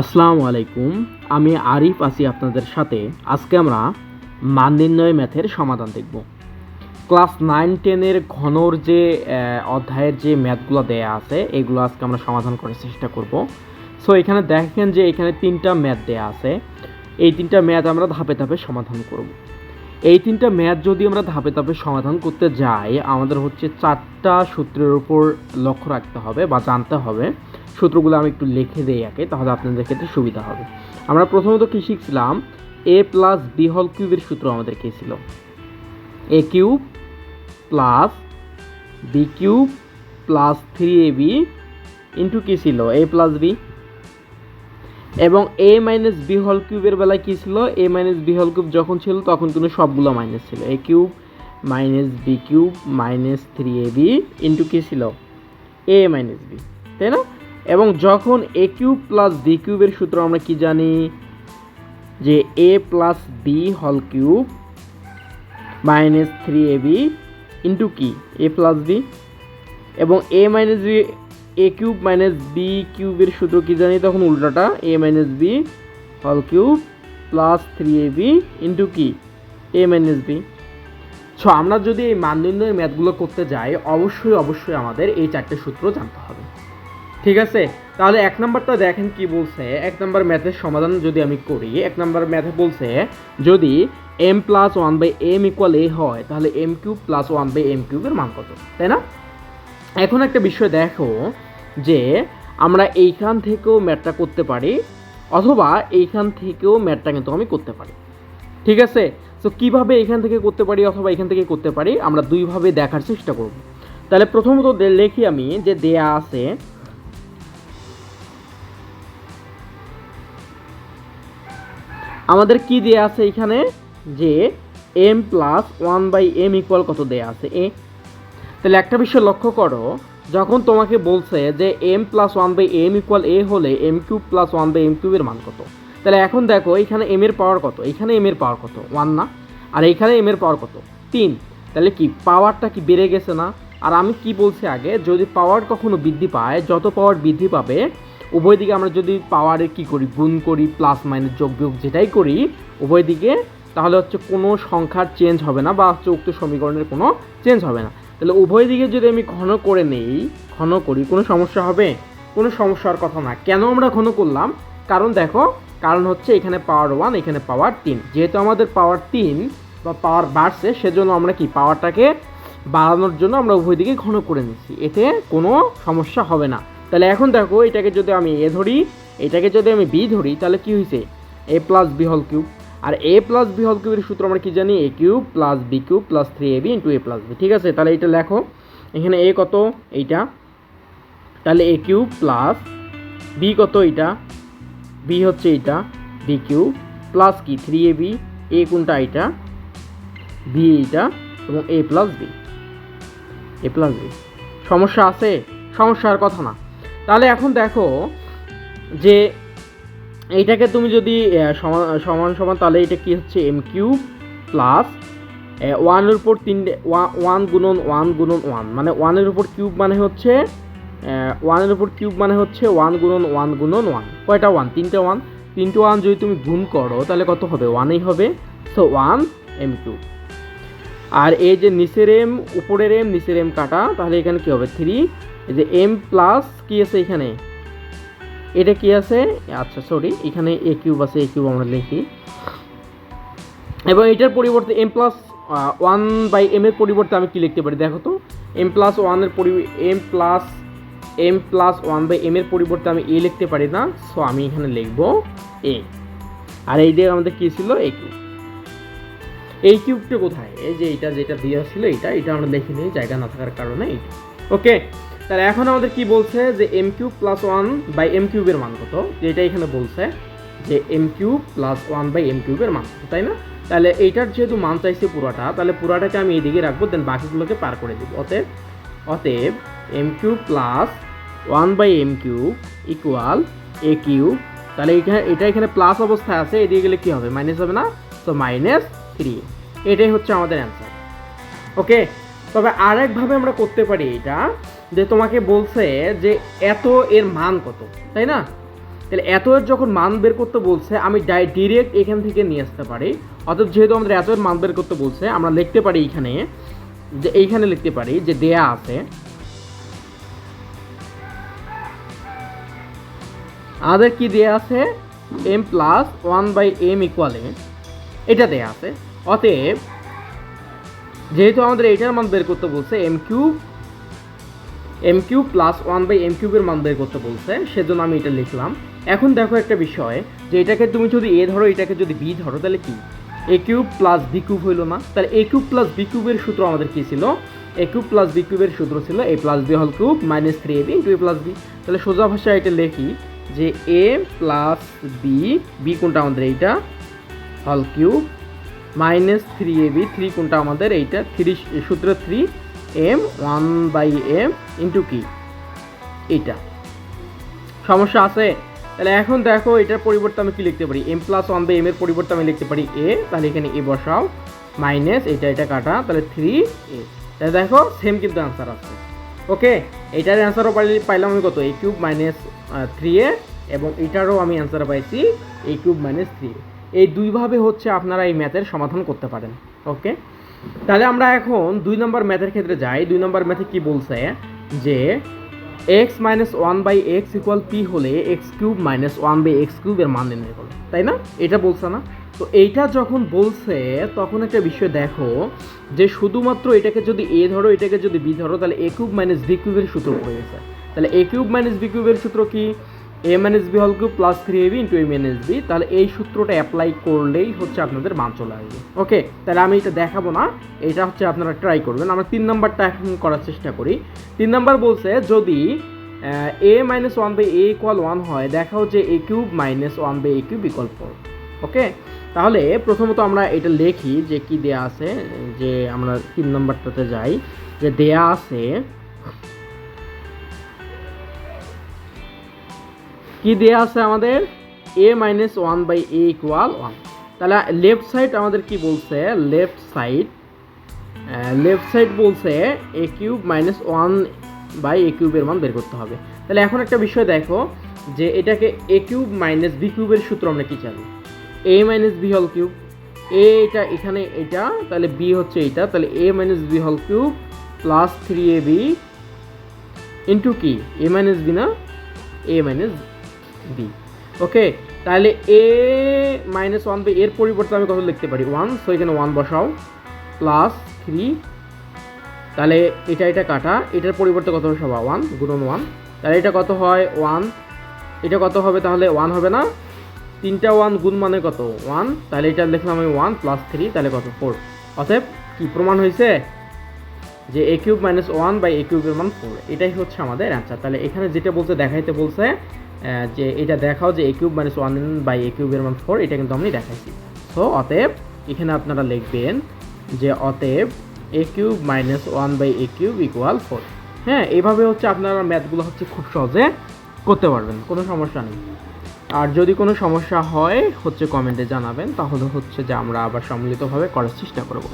আসসালামু আলাইকুম, আমি আরিফ আছি আপনাদের সাথে। আজকে আমরা মান নির্ণয় ম্যাথের সমাধান দেখব। ক্লাস নাইন টেনের ঘনর যে অধ্যায়ের যে ম্যাথগুলো দেয়া আছে, এগুলো আজকে আমরা সমাধান করার চেষ্টা করব। সো এখানে দেখেন যে এখানে তিনটা ম্যাথ দেয়া আছে। এই তিনটা ম্যাথ আমরা ধাপে ধাপে সমাধান করব। এই তিনটা ম্যাথ যদি আমরা ধাপে ধাপে সমাধান করতে যাই, আমাদের হচ্ছে চারটা সূত্রের উপর লক্ষ্য রাখতে হবে বা জানতে হবে। সূত্রগুলো আমি একটু লিখে দিই আগে, তাহলে আপনাদের ক্ষেত্রে সুবিধা হবে। আমরা প্রথমত কি শিখছিলাম? এ প্লাস বি হল কিউবের সূত্র আমাদের কি ছিল? A cube plus B cube plus three A B into কী ছিল? এ প্লাস বি এবং এ মাইনাস বি হল কিউবের বেলায় কী ছিল? এ মাইনাস বি হল কিউব যখন ছিল, তখন কিন্তু সবগুলো মাইনাস ছিল। A cube minus B cube minus three A B into কী ছিল? এ মাইনাস বি তাই না? এবং যখন এ কিউব প্লাস বি কিউবের সূত্র আমরা কি জানি? যে এ প্লাস বি হল cube minus three A B into কি? এ প্লাস বি এবং A minus B A cube minus B কিউবের সূত্র কি জানি? তখন উল্টাটা এ মাইনাস বি হল cube plus three A B into কি? এ মাইনাস বি সো আমরা যদি এই মান নির্ণয়ের ম্যাথগুলো করতে যাই, অবশ্যই অবশ্যই আমাদের এই চারটে সূত্র জানতে হবে। ঠিক আছে? তাহলে এক নম্বরটা দেখেন কি বলছে। এক নম্বর ম্যাথের সমাধান যদি আমি করি, এক নম্বর ম্যাথে বলছে, যদি M plus one by M equal A হয়, তাহলে M cube plus one by M কিউবের মান কত? তাই না? এখন একটা বিষয় দেখো, যে আমরা এইখান থেকেও ম্যাথটা করতে পারি, অথবা এইখান থেকেও ম্যাথটা কিন্তু আমি করতে পারি। ঠিক আছে? তো কীভাবে এখান থেকে করতে পারি অথবা এখান থেকে করতে পারি, আমরা দুইভাবে দেখার চেষ্টা করব। তাহলে প্রথমত লিখি আমি যে দেয়া আছে আমাদের কি দেয়া আছে এখানে? যে M plus one by M equal কত দেয়া আছে? এ। তাহলে একটা বিষয় লক্ষ্য করো, যখন তোমাকে বলছে যে M plus one by M equal A হলে M cube plus one by M কিউবের মান কত? তাহলে এখন দেখো, এখানে এম এর পাওয়ার কত? এখানে এম এর পাওয়ার কত? ওয়ান না। আর এইখানে এম এর পাওয়ার কত? তিন। তাহলে কি পাওয়ারটা কি বেড়ে গেছে না? আর আমি কি বলছি আগে, যদি পাওয়ার কখনো বৃদ্ধি পায়, যত পাওয়ার বৃদ্ধি পাবে উভয় দিকে আমরা যদি পাওয়ারে কি করি, গুণ করি প্লাস মাইনাস যোগ বিয়োগ যেটাই করি, উভয় দিকে, তাহলে হচ্ছে কোনো সংখ্যার চেঞ্জ হবে না বা হচ্ছে উক্ত সমীকরণের কোনো চেঞ্জ হবে না। তাহলে উভয় দিকে যদি আমি ঘন করে নেই, ঘন করি, কোনো সমস্যা হবে? কোনো সমস্যার কথা না। কেন আমরা ঘন করলাম? কারণ দেখো, কারণ হচ্ছে এখানে পাওয়ার ওয়ান এখানে পাওয়ার তিন। যেহেতু আমাদের পাওয়ার তিন বা পাওয়ার বাড়ছে, সেজন্য আমরা কি পাওয়ারটাকে বাড়ানোর জন্য আমরা উভয় দিকে ঘন করে নিচ্ছি। এতে কোনো সমস্যা হবে না। তাহলে এখন দেখো, এটাকে যদি আমি এ ধরি, এটাকে যদি আমি বি ধরি, তাহলে কি হয়েছে এ প্লাস বি হল কিউব আর এ প্লাস বি হল কিউবের সূত্র আমরা কি জানি? A cube plus B cube plus three A B into A plus B ঠিক আছে? তাহলে এটা লেখো। এখানে এ কত? এইটা। তাহলে এ কিউব প্লাস বি কত এটা বি হচ্ছে এইটা। বি কিউব প্লাস কি? থ্রি এ বি এ কোনটা এইটা? বি এইটা। এবং A plus B A plus B সমস্যা আছে? সমস্যার কথা না। তাহলে এখন দেখো যে এইটাকে তুমি যদি সমান সমান সমান, তাহলে এটা কি হচ্ছে? এম কিউব প্লাস ওয়ানের উপর তিনটে ওয়ান গুণন ওয়ান গুণন ওয়ান মানে ওয়ানের উপর কিউব মানে হচ্ছে ওয়ানের উপর কিউব মানে হচ্ছে ওয়ান গুণন ওয়ান গুণন ওয়ান কয়টা ওয়ান তিনটে ওয়ান তিনটে ওয়ান যদি তুমি গুণ করো, তাহলে কত হবে? ওয়ানই হবে। সো ওয়ান এম কিউব আর এই যে নিচের এম উপরের এম নিচের এম কাটা, তাহলে এখানে কী হবে? থ্রি এই যে এম প্লাস কি আছে এখানে? এটা কি আছে? আচ্ছা সরি এখানে এ কিউব আছে এ কিউব আমরা লিখি। এবং এটার পরিবর্তে M plus one by M এর পরিবর্তে আমি কি লিখতে পারি? দেখো তো এম প্লাস ওয়ানের পরি M plus M plus one by M এর পরিবর্তে আমি এ লিখতে পারি না। সো আমি এখানে লিখব এ আর এই দিয়ে আমাদের কী ছিল? এ কিউব এই কিউবটা কোথায়? এই যে এটা যেটা দেওয়া ছিল, এটা এটা আমরা দেখিনি, জায়গা না থাকার কারণে ওকে তাহলে এখন আমাদের কি বলছে যে M cube plus one by M কিউবের মান কত? যেটা এখানে বলছে যে M cube plus one by M কিউবের মান তাই না? তাহলে এইটার যেহেতু মান চাইছে পুরোটা, তাহলে পুরাটাকে আমি এইদিকে রাখব দেন বাকিগুলোকে পার করে দিব। অতএব অতএব M cube plus one by M cube equal A cube তাহলে এখানে, এটা এখানে প্লাস অবস্থায় আছে, এদিকে গেলে কি হবে? মাইনাস হবে না? তো মাইনাস থ্রি এটাই হচ্ছে আমাদের অ্যান্সার ওকে তবে আরেকভাবে আমরা করতে পারি এটা। যে তোমাকে বলছে যে এত এর মান কত, তাই না? তাহলে এত এর যখন মান বের করতে বলছে, আমি ডিরেক্ট এখান থেকে নিয়ে আসতে পারি। অর্থাৎ যেহেতু আমাদের এত এর মান বের করতে বলছে, আমরা লিখতে পারি এইখানে যে এইখানে লিখতে পারি, যে দেয়া আছে। আমাদের কি দেয়া আছে? M plus one by M ইকুয়ালে এটা দেয়া আছে। অতএব, যেহেতু আমাদের এইটার মান বের করতে বলছে M cube M Q plus one by M কিউবের মান বের করতে বলছে, সেজন্য আমি এটা লিখলাম। এখন দেখো একটা বিষয়, যে এটাকে তুমি যদি এ ধরো, এটাকে যদি বি ধরো, তাহলে কি? A cube plus B cube হইল না। তাহলে এ কিউব প্লাস বি কিউবের সূত্র আমাদের কী ছিল? এ কিউব প্লাস বি কিউবের সূত্র ছিল এ প্লাস বি হল cube minus three A B into A plus B তাহলে সোজা ভাষায় এটা লিখি যে এ প্লাস বি বি কোনটা আমাদের এইটা? হল cube minus three A B three কোনটা আমাদের এইটা? থ্রি সূত্র three M one by M into কি এইটা। সমস্যা আছে? তাহলে এখন দেখো, এটার পরিবর্তে আমি কি লিখতে পারি? M plus one by M এর পরিবর্তে আমি লিখতে পারি এ তাহলে এখানে এ বসাও। মাইনাস এটা এটা কাটা, তাহলে থ্রি এ তাহলে দেখো সেম কিন্তু অ্যান্সার আছে। ওকে এটার অ্যান্সারও পাইলাম আমি কত? A cube minus three A এবং এটারও আমি অ্যান্সার পাইছি এ কিউব মাইনাস থ্রি এই দুইভাবে হচ্ছে আপনারা এই ম্যাথের সমাধান করতে পারেন। ওকে তাহলে আমরা এখন দুই নম্বর ম্যাথের ক্ষেত্রে যাই। দুই নম্বর ম্যাথে কি বলছে? যে X minus one by X equal P হলে X cube minus one by X কিউবের মান নির্ণয় করো, তাই না? এটা বলছে না? তো এইটা যখন বলছে, তখন একটা বিষয় দেখো, যে শুধুমাত্র এটাকে যদি এ ধরো, এটাকে যদি বি ধরো, তাহলে এ কিউব মাইনাস বি কিউবের সূত্র পড়ে গেছে। তাহলে এ কিউব মাইনাস বি কিউবের সূত্র কি? এ মাইনাস বি হল cube plus three A B into A minus B তাহলে এই সূত্রটা অ্যাপ্লাই করলেই হচ্ছে আপনাদের মান চলে আসবে। ওকে তাহলে আমি এটা দেখাবো না, এটা হচ্ছে আপনারা ট্রাই করবেন। আমরা তিন নাম্বারটা এখন করার চেষ্টা করি। তিন নাম্বার বলছে, যদি A minus one by A equal one হয়, দেখাও যে A cube minus one by A cube four okay তাহলে প্রথমত আমরা এটা লিখি যে কি দেয়া আছে, যে আমরা তিন নাম্বারটাতে যাই, যে দেয়া আছে কি দেয়া আছে আমাদের? A minus one by A equal one তাহলে লেফট সাইড আমাদের কি বলছে? লেফট সাইড লেফট সাইড বলছে A cube minus one by A কিউবের মান বের করতে হবে। তাহলে এখন একটা বিষয় দেখো, যে এটাকে এ কিউব মাইনাস বি কিউবের সূত্র আমরা কী জানি? এ মাইনাস বি হল কিউব এ এটা এখানে এটা, তাহলে বি হচ্ছে এটা। তাহলে এ মাইনাস বি হল cube plus three A B into কি? এ মাইনাস বি না? এ মাইনাস বি ওকে তাহলে এ মাইনাস ওয়ান বাই এর পরিবর্তে আমি কত লিখতে পারি? ওয়ান সো এখানে ওয়ান বসাও প্লাস থ্রি তাহলে এটা এটা কাটা, এটার পরিবর্তে কত হবে ওয়ান গুণন ওয়ান তাহলে এটা কত হয়? ওয়ান এটা কত হবে তাহলে? ওয়ান হবে না? তিনটা ওয়ান গুণ মানে কত? ওয়ান তাহলে এটা লিখলাম আমি ওয়ান প্লাস থ্রি তাহলে কত? ফোর অতএব কি প্রমাণ হয়েছে? যে A cube minus one by A কিউবের মান ফোর এটাই হচ্ছে আমাদের অ্যান্সার তাহলে এখানে যেটা বলছে, দেখাইতে বলছে যে এটা দেখাও যে A cube minus one by A কিউবের মান ফোর এটা কিন্তু আমি দেখাইছি। সো অতএব, এখানে আপনারা লিখবেন যে অতএব A cube minus one by A cube equal four হ্যাঁ এইভাবে হচ্ছে আপনারা ম্যাথগুলো হচ্ছে খুব সহজে করতে পারবেন, কোনো সমস্যা নেই। আর যদি কোনো সমস্যা হয়, হচ্ছে কমেন্টে জানাবেন, তাহলে হচ্ছে যে আমরা আবার সম্মিলিতভাবে করার চেষ্টা করব